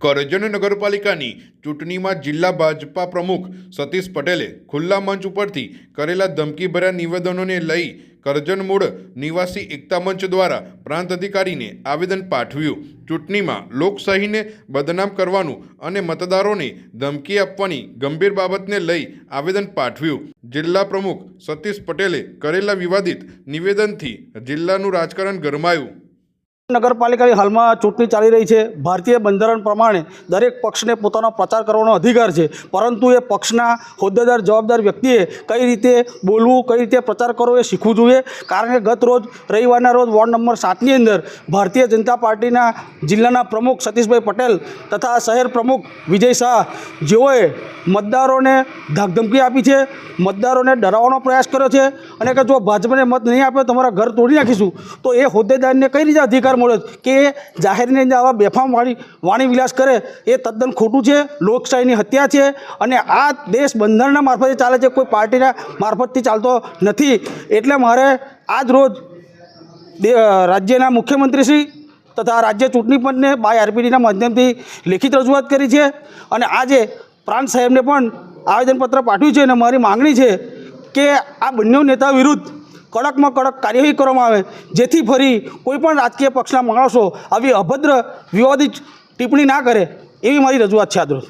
કરજણ નગરપાલિકાની ચૂંટણીમાં જિલ્લા ભાજપા પ્રમુખ સતીશ પટેલે ખુલ્લા મંચ ઉપરથી કરેલા ધમકીભર્યા નિવેદનોને લઈ કરજણ મૂળ નિવાસી એકતા મંચ દ્વારા પ્રાંત અધિકારીને આવેદન પાઠવ્યું. ચૂંટણીમાં લોકશાહીને બદનામ કરવાનું અને મતદારોને ધમકી આપવાની ગંભીર બાબતને લઈ આવેદન પાઠવ્યું. જિલ્લા પ્રમુખ સતીશ પટેલે કરેલા વિવાદિત નિવેદનથી જિલ્લાનું રાજકારણ ગરમાયું. નગરપાલિકાની હાલમાં ચૂંટણી ચાલી રહી છે. ભારતીય બંધારણ પ્રમાણે દરેક પક્ષને પોતાનો પ્રચાર કરવાનો અધિકાર છે. પરંતુ એ પક્ષના હોદ્દેદાર, જવાબદાર વ્યક્તિએ કઈ રીતે બોલવું, કઈ રીતે પ્રચાર કરવો એ શીખવું જોઈએ. કારણ કે ગત રોજ, રવિવારના રોજ વોર્ડ નંબર સાતની અંદર ભારતીય જનતા પાર્ટીના જિલ્લાના પ્રમુખ સતીશભાઈ પટેલ તથા શહેર પ્રમુખ વિજય શાહ જેઓએ મતદારોને ધાકધમકી આપી છે, મતદારોને ડરાવવાનો પ્રયાસ કર્યો છે. અને કે જો ભાજપને મત નહીં આપે તો તમારા ઘર તોડી નાખીશું. તો એ હોદ્દેદારને કઈ રીતે અધિકાર મળ્યો કે જાહેરની અંદર આવા બેફામ વાણી વાણી વિલાસ કરે, એ તદ્દન ખોટું છે, લોકશાહીની હત્યા છે અને આ દેશ બંધારણના મારફતે ચાલે છે, કોઈ પાર્ટીના મારફતથી ચાલતો નથી. એટલે મારે આજ રોજ રાજ્યના મુખ્યમંત્રીશ્રી તથા રાજ્ય ચૂંટણી પંચને બાય આરપીડીના માધ્યમથી લેખિત રજૂઆત કરી છે અને આજે પ્રાંત સાહેબને પણ આવેદનપત્ર પાઠવ્યું છે અને મારી માગણી છે કે આ બંને નેતા વિરુદ્ધ કડકમાં કડક કાર્યવાહી કરવામાં આવે, જેથી ફરી કોઈપણ રાજકીય પક્ષના માણસો આવી અભદ્ર વિવાદિત ટિપ્પણી ના કરે, એવી મારી રજૂઆત છે આજરોજ